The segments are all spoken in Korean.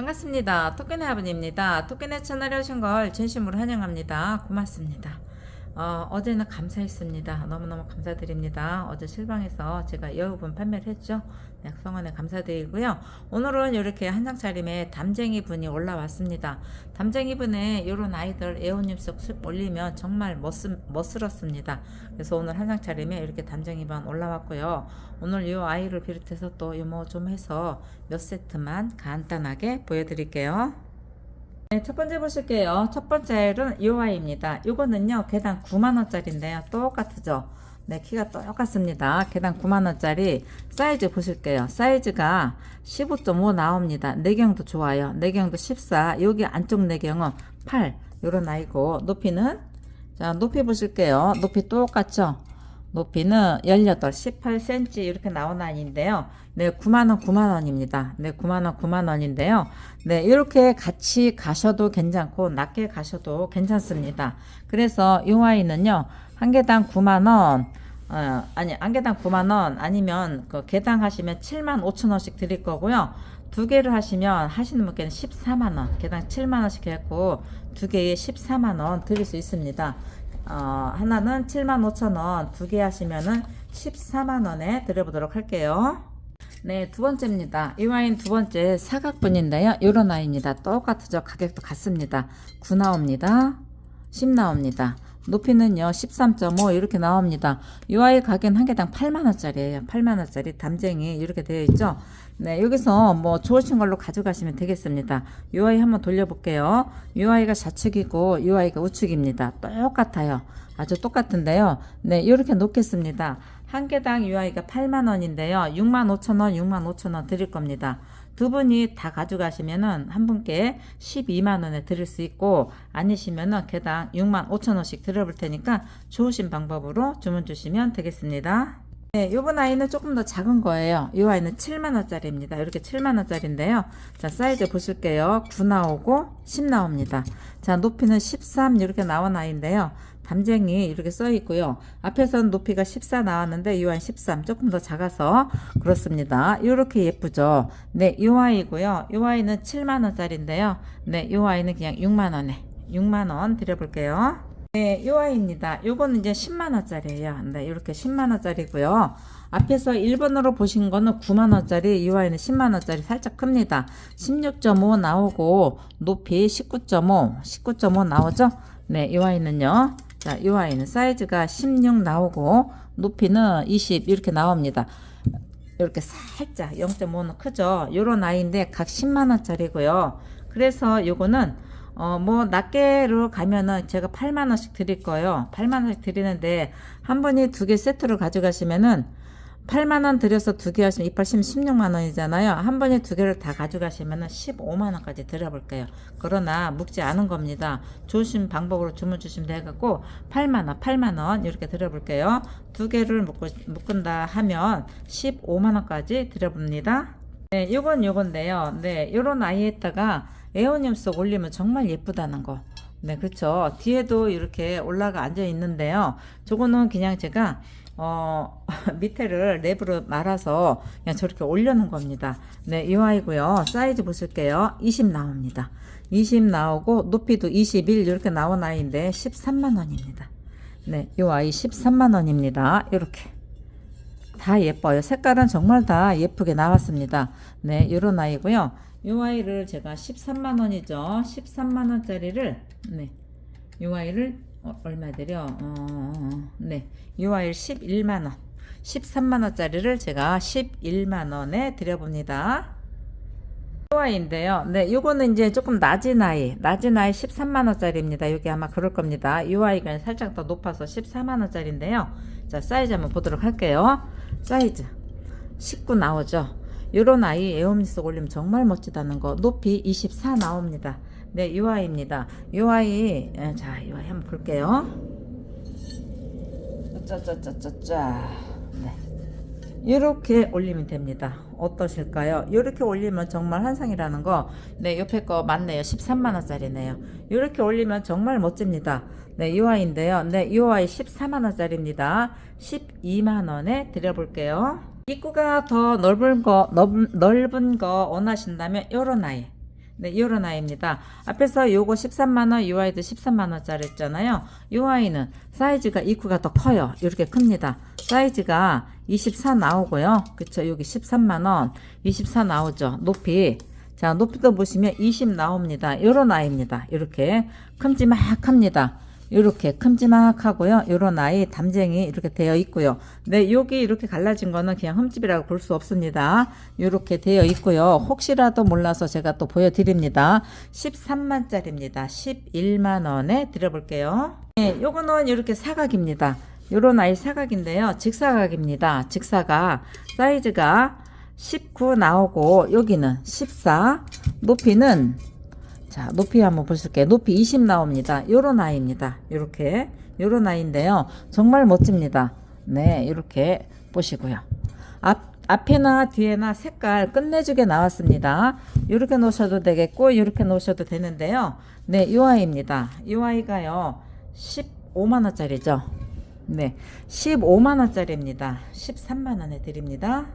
반갑습니다. 토끼네 아버님입니다. 토끼네 채널에 오신 걸 진심으로 환영합니다. 고맙습니다. 어, 어제는 감사했습니다. 너무너무 감사드립니다. 어제 실방에서 제가 여우분 판매를 했죠. 네, 성원에 감사드리고요. 오늘은 이렇게 한장 차림에 담쟁이 분이 올라왔습니다. 담쟁이 분에 이런 아이들 애호님 속 올리면 정말 멋스, 멋스럽습니다. 그래서 오늘 한장 차림에 이렇게 담쟁이 분 올라왔고요. 오늘 이 아이를 비롯해서 또 이모 좀 해서 몇 세트만 간단하게 보여드릴게요. 네, 첫 번째 보실게요. 첫 번째 아이는 이 아이입니다. 이거는요, 개당 9만원짜리인데요. 똑같죠? 네, 키가 똑같습니다. 개당 9만원짜리 사이즈 보실게요. 사이즈가 15.5 나옵니다. 내경도 좋아요. 내경도 14. 여기 안쪽 내경은 8. 요런 아이고, 높이는, 자, 높이 보실게요. 높이 똑같죠? 높이는 18, 18cm 이렇게 나온 아이인데요. 네, 9만원, 9만원입니다. 네, 9만원, 9만원인데요. 네, 이렇게 같이 가셔도 괜찮고, 낮게 가셔도 괜찮습니다. 그래서 이 아이는요, 한 개당 9만원, 어, 아니, 한 개당 9만원, 아니면 그 개당 하시면 7만 5천원씩 드릴 거고요. 두 개를 하시면 하시는 분께는 14만원, 개당 7만원씩 해갖고, 두 개에 14만원 드릴 수 있습니다. 어, 하나는 75,000원, 두 개 하시면은 14만원에 드려보도록 할게요. 네, 두 번째입니다. 이 와인 두 번째 사각분인데요. 요런 아이입니다. 똑같죠? 가격도 같습니다. 9 나옵니다. 10 나옵니다. 높이는요, 13.5 이렇게 나옵니다. 이 아이 가격은 한 개당 8만원짜리예요. 8만원짜리 담쟁이 이렇게 되어 있죠? 네, 여기서 뭐 좋으신 걸로 가져가시면 되겠습니다. 이 아이 한번 돌려볼게요. 이 아이가 좌측이고 이 아이가 우측입니다. 똑같아요. 아주 똑같은데요. 네, 이렇게 놓겠습니다. 한 개당 이 아이가 8만 원인데요. 6만 5천 원, 6만 5천 원 드릴 겁니다. 두 분이 다 가져가시면은 한 분께 12만 원에 드릴 수 있고 아니시면은 개당 6만 5천 원씩 드려볼 테니까 좋으신 방법으로 주문 주시면 되겠습니다. 네, 요번 아이는 조금 더 작은 거예요. 이 아이는 7만원짜리입니다. 이렇게 7만원짜리인데요. 자, 사이즈 보실게요. 9 나오고 10 나옵니다. 자, 높이는 13 이렇게 나온 아이인데요. 담쟁이 이렇게 써 있고요. 앞에서는 높이가 14 나왔는데 이 아이 13 조금 더 작아서 그렇습니다. 이렇게 예쁘죠. 네, 이 아이고요. 이 아이는 7만 원짜리인데요. 네, 이 아이는 그냥 6만 원에 6만 원 드려볼게요. 네, 이 아이입니다. 요거는 이제 10만 원짜리예요. 네, 이렇게 10만 원짜리고요. 앞에서 1번으로 보신 거는 9만 원짜리, 이 아이는 10만 원짜리 살짝 큽니다. 16.5 나오고 높이 19.5, 19.5 나오죠? 네, 이 아이는요. 자, 이 아이는 사이즈가 16 나오고 높이는 20 이렇게 나옵니다. 이렇게 살짝 0.5는 크죠. 요런 아이인데 각 10만 원짜리고요. 그래서 요거는 어 뭐 낱개로 가면은 제가 8만 원씩 드릴 거예요. 8만 원씩 드리는데 한 분이 두 개 세트로 가져가시면은 8만 원 들여서 두 개 하시면 이빨 16만 원이잖아요. 한 번에 두 개를 다 가져가시면 15만 원까지 드려볼게요. 그러나 묵지 않은 겁니다. 좋으신 방법으로 주문 주시면 되겠고 8만 원, 8만 원 이렇게 드려볼게요. 두 개를 묶고, 묶은다 하면 15만 원까지 드려봅니다. 네, 요건 요건데요. 네, 요런 아이에다가 에어늄 속 올리면 정말 예쁘다는 거. 네, 그렇죠. 뒤에도 이렇게 올라가 앉아 있는데요. 저거는 그냥 제가 어, 밑에를 랩으로 말아서 그냥 저렇게 올려놓은 겁니다. 네, 이 아이고요. 사이즈 보실게요. 20 나옵니다. 20 나오고 높이도 21 이렇게 나온 아이인데 13만 원입니다. 네, 이 아이 13만 원입니다. 이렇게. 다 예뻐요. 색깔은 정말 다 예쁘게 나왔습니다. 네, 이런 아이고요. 이 아이를 제가 13만 원이죠. 13만 원짜리를 네, 이 아이를 어, 얼마 드려? 어, 네, 이 아이를 11만 원, 13만 원짜리를 제가 11만 원에 드려봅니다. 이 아이인데요. 네, 요거는 이제 조금 낮은 아이, 낮은 아이 13만 원짜리입니다. 여기 아마 그럴 겁니다. 이 아이가 살짝 더 높아서 14만 원짜리인데요. 자, 사이즈 한번 보도록 할게요. 사이즈 19 나오죠. 요런 아이 에어미 속 올리면 정말 멋지다는 거. 높이 24 나옵니다. 네, 이 아이입니다. 이 아이, 예, 자, 이 아이 한번 볼게요. 짜짜짜짜짜. 네. 이렇게 올리면 됩니다. 어떠실까요? 이렇게 올리면 정말 한상이라는 거. 네, 옆에 거 맞네요. 13만 원짜리네요. 이렇게 올리면 정말 멋집니다. 네, 이 아이인데요. 네, 이 아이 14만 원짜리입니다. 12만 원에 드려볼게요. 입구가 더 넓은 거, 넓, 넓은 거 원하신다면 요런 아이. 네, 이런 아이입니다. 앞에서 요거 13만원, 이 아이도 13만원짜리 했잖아요. 이 아이는 사이즈가 입구가 더 커요. 이렇게 큽니다. 사이즈가 24 나오고요. 그쵸. 여기 13만원, 24 나오죠. 높이. 자, 높이도 보시면 20 나옵니다. 요런 아이입니다. 이렇게 큼지막합니다. 이렇게 큼지막하고요. 요런 아이 담쟁이 이렇게 되어 있고요. 네, 여기 이렇게 갈라진 거는 그냥 흠집이라고 볼 수 없습니다. 이렇게 되어 있고요. 혹시라도 몰라서 제가 또 보여드립니다. 13만짜리입니다. 11만 원에 드려볼게요. 네, 요거는 이렇게 사각입니다. 요런 아이 사각인데요. 직사각입니다. 직사각 사이즈가 19 나오고 여기는 14 높이는 자, 높이 한번 보실게요. 높이 20 나옵니다. 요런 아이입니다. 요렇게. 요런 아이인데요. 정말 멋집니다. 네, 이렇게 보시고요. 앞, 앞에나 뒤에나 색깔 끝내주게 나왔습니다. 이렇게 놓으셔도 되겠고, 이렇게 놓으셔도 되는데요. 네, 요 아이입니다. 요 아이가요, 15만원짜리죠. 네, 15만원짜리입니다. 13만원에 드립니다.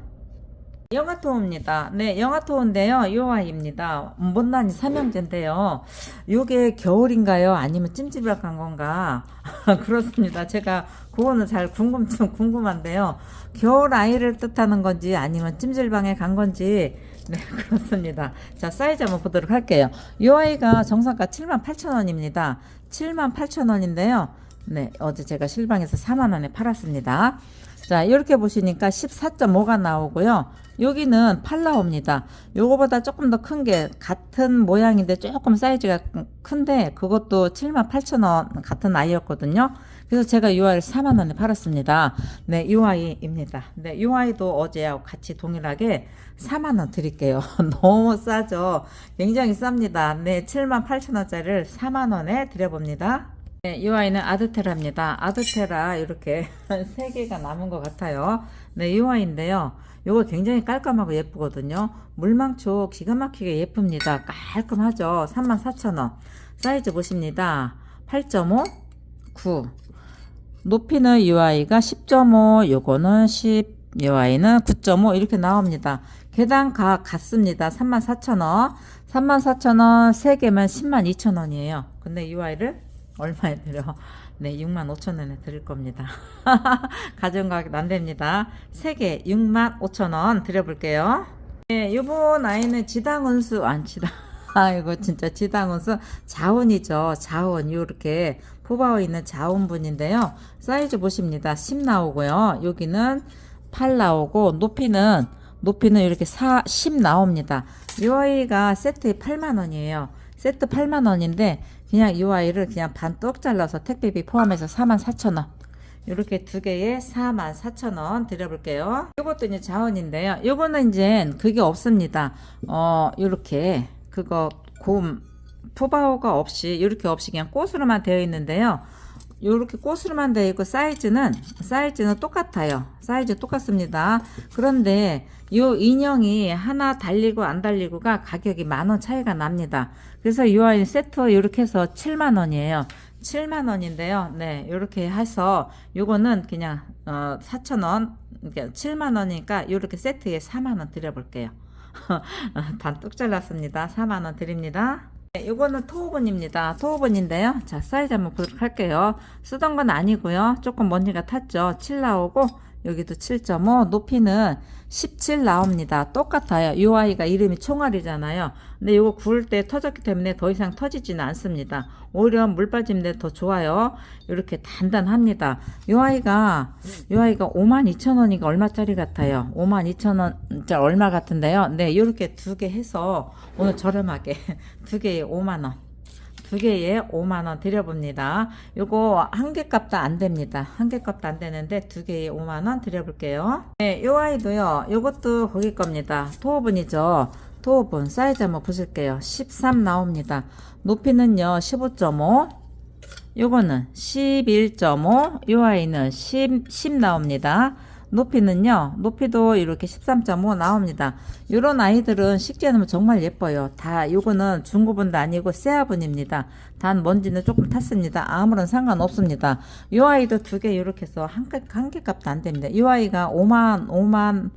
영화토우입니다. 네, 영화토우인데요. 요 아이입니다. 못난이 삼형제인데요. 요게 겨울인가요? 아니면 찜질방 건가? 그렇습니다. 제가 그거는 잘 궁금, 좀 궁금한데요. 겨울 아이를 뜻하는 건지 아니면 찜질방에 간 건지 네, 그렇습니다. 자, 사이즈 한번 보도록 할게요. 이 아이가 정상가 78,000원입니다. 78,000원인데요. 네, 어제 제가 실방에서 4만 원에 팔았습니다. 자, 이렇게 보시니까 14.5가 나오고요. 여기는 8 나옵니다. 요거보다 조금 더 큰 게 같은 모양인데 조금 사이즈가 큰데 그것도 78,000원 같은 아이였거든요. 그래서 제가 이 아이를 4만 원에 팔았습니다. 네, 이 아이입니다. 네, 이 아이도 어제하고 같이 동일하게 4만 원 드릴게요. 너무 싸죠. 굉장히 쌉니다. 네, 7만 8천 원짜리를 4만 원에 드려봅니다. 네, 이 아이는 아드테라입니다. 아드테라 이렇게 세 개가 남은 것 같아요. 네, 이 아이인데요. 이거 굉장히 깔끔하고 예쁘거든요. 물망초 기가 막히게 예쁩니다. 깔끔하죠. 34,000원. 사이즈 보십니다. 8.5, 9. 높이는 이 아이가 10.5, 요거는 10, 이 아이는 9.5 이렇게 나옵니다. 계단 가 같습니다. 34,000원. 34,000원 3개면 102,000원이에요. 근데 이 아이를 얼마에 드려? 네, 6만 5천 원에 드릴 겁니다. 가정가격 안 됩니다. 3개 6만 5천 원 드려볼게요. 네, 요번 아이는 지당운수, 안 지당. 아이고, 진짜 지당운수. 자운이죠. 자운. 요렇게 포바오 있는 자운분인데요. 사이즈 보십니다. 10 나오고요. 여기는 8 나오고, 높이는, 높이는 이렇게 4, 10 나옵니다. 이 아이가 세트에 8만 원이에요. 세트 8만원인데, 그냥 이 아이를 그냥 반떡 잘라서 택배비 포함해서 44,000원. 이렇게 두 개에 44,000원 드려볼게요. 이것도 이제 자원인데요. 요거는 이제 그게 없습니다. 어, 요렇게 그거 곰 푸바오가 없이 이렇게 없이 그냥 꽃으로만 되어 있는데요. 요렇게 꽃으로만 되어 있고 사이즈는 사이즈는 똑같아요. 사이즈 똑같습니다. 그런데 요 인형이 하나 달리고 안 달리고가 가격이 만 원 차이가 납니다. 그래서 이 아이 세트 이렇게 해서 7만 원이에요. 7만 원인데요. 네, 이렇게 해서 요거는 그냥 어 4천 원, 그러니까 7만 원이니까 이렇게 세트에 4만 원 드려볼게요. 반뚝 잘랐습니다. 4만 원 드립니다. 네, 요거는 토우분입니다. 토우분인데요. 자, 사이즈 한번 보도록 할게요. 쓰던 건 아니고요. 조금 먼지가 탔죠. 7 나오고 여기도 7.5 높이는 17 나옵니다. 똑같아요. 이 아이가 이름이 총알이잖아요. 근데 이거 구울 때 터졌기 때문에 더 이상 터지지는 않습니다. 오히려 물 빠짐인데 더 좋아요. 이렇게 단단합니다. 이 아이가 이 아이가 52,000원이가 얼마짜리 같아요. 52,000원 얼마 같은데요. 네, 이렇게 두 개 해서 오늘 저렴하게 두 개에 5만 원. 두 개에 5만 원 드려봅니다. 요거 한 개 값도 안 됩니다. 한 개 값도 안 되는데 두 개에 5만 원 드려볼게요. 네, 요 아이도요. 요것도 거기 겁니다. 토오분이죠. 토오분 사이즈 한번 보실게요. 13 나옵니다. 높이는요 15.5. 요거는 11.5. 요 아이는 10, 10 나옵니다. 높이는요, 높이도 이렇게 13.5 나옵니다. 요런 아이들은 식재하면 정말 예뻐요. 다, 요거는 중고분도 아니고 세아분입니다. 단 먼지는 조금 탔습니다. 아무런 상관없습니다. 요 아이도 두 개 이렇게 해서 한 개, 한개 값도 안 됩니다. 이 아이가 5만, 5만,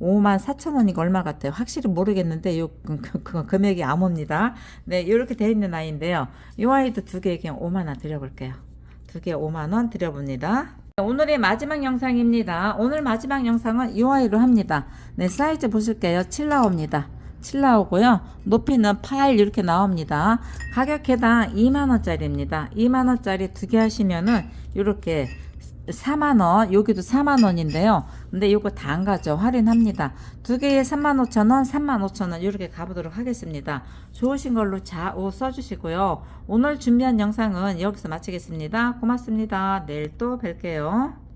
5만 4천 원이가 얼마 같아요. 확실히 모르겠는데 요 그, 그, 그 금액이 암호입니다. 네, 이렇게 돼 있는 아이인데요. 이 아이도 두 개에 그냥 5만 원 드려볼게요. 두 개 5만 원 드려봅니다. 오늘의 마지막 영상입니다. 오늘 마지막 영상은 이 아이로 합니다. 네, 사이즈 보실게요. 7 나옵니다. 7 나오고요. 높이는 8 이렇게 나옵니다. 가격 해당 2만 원짜리입니다. 2만 원짜리 두 개 하시면은 이렇게 4만 원, 여기도 4만 원인데요. 근데 이거 다안 가죠. 할인합니다. 두 개에 3만 5천 원, 3만 5천 원 이렇게 가보도록 하겠습니다. 좋으신 걸로 좌우 써주시고요. 오늘 준비한 영상은 여기서 마치겠습니다. 고맙습니다. 내일 또 뵐게요.